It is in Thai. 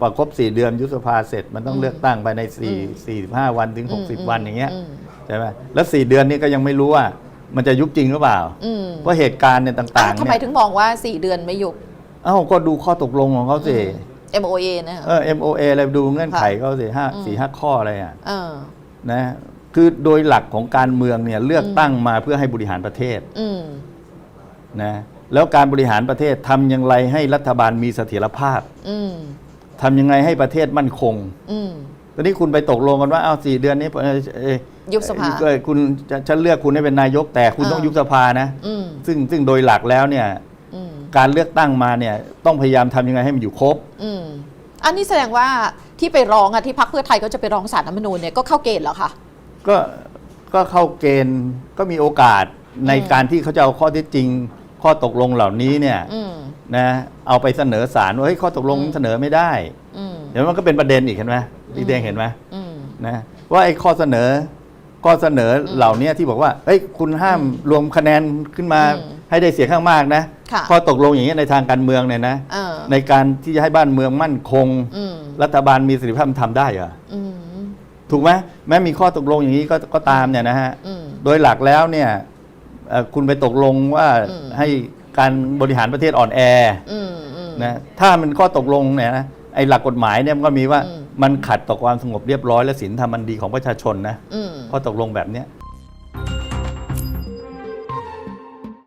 พอครบสี่เดือนยุบสภาเสร็จมันต้องอืมเลือกตั้งภายในสี่อืมสี่สิบห้าวันถึงหกสิบอืมวันอย่างเงี้ยอืมใช่ไหมแล้วสี่เดือนนี้ก็ยังไม่รู้ว่ามันจะยุบจริงหรือเปล่าอืมเพราะเหตุการณ์เนี่ยต่างอ้าวๆทำไมเนี่ยถึงมองว่า4เดือนไม่ยุบเอ้าก็ดูข้อตกลงของเขาสิ MOA นะคะเออ MOA อะไรดูเงื่อนไขค่ะเขาสิห้าอืมสี่ห้าข้ออะไรอะเออนะคือโดยหลักของการเมืองเนี่ยเลือกตั้งมาเพื่อให้บริหารประเทศอืมนะแล้วการบริหารประเทศทำอย่างไรให้รัฐบาลมีเสถียรภาพอืม ทำยังไงให้ประเทศมั่นคง อืม ตอนนี้คุณไปตกลงกันว่าเอาสี่เดือนนี้เอ่อเอ่อยุบสภาเอ่อคุณจะฉันเลือกคุณให้เป็นนายกแต่คุณอ่า ต้องยุบสภานะ อืมซึ่งซึ่งโดยหลักแล้วเนี่ย อืม การเลือกตั้งมาเนี่ยต้องพยายามทำยังไงให้มันอยู่ครบ อืม อันนี้แสดงว่าที่ไปร้องอะที่พักเพื่อไทยก็จะไปร้องสารรัฐธรรมนูญเนี่ยก็เข้าเกณฑ์เหรอคะ ก็ก็เข้าเกณฑ์ก็มีโอกาสในอืม การที่เขาจะเอาข้อเท็จจริง ข้อตกลงเหล่านี้เนี่ย อืม นะเอาไปเสนอศาลว่าเฮ้ยข้อตกลงอืมเสนอไม่ได้ อืมเดี๋ยวมันก็เป็นประเด็นอีกเห็นไหมพี่แดงเห็นไหมอืม นะว่าไอ้ข้อเสนอข้อเสนอเหล่านี้ที่บอกว่าเฮ้ยคุณห้ามรวมคะแนนขึ้นมาอืมให้ได้เสียงข้างมากนะค่ะ ข้อตกลงอย่างนี้ยในทางการเมืองเนี่ยนะ เออในการที่จะให้บ้านเมืองมั่นคง อืมรัฐบาลมีเสถียรภาพมันทำได้เหรออืมถูกไหมแม้มีข้อตกลงอย่างนี้ก็ก็ตามเนี่ยนะฮะ อืม โดยหลักแล้วเนี่ยเอ่อคุณไปตกลงว่าอืมให้ การบริหารประเทศอ่อนแออืมอืม นะถ้ามันข้อตกลงเนี่ยนะไอ้หลักกฎหมายเนี่ยมันก็มีว่าอืม มันขัดต่อความสงบเรียบร้อยและศีลธรรมอันดีของประชาชนนะอืม ข้อตกลงแบบเนี้ย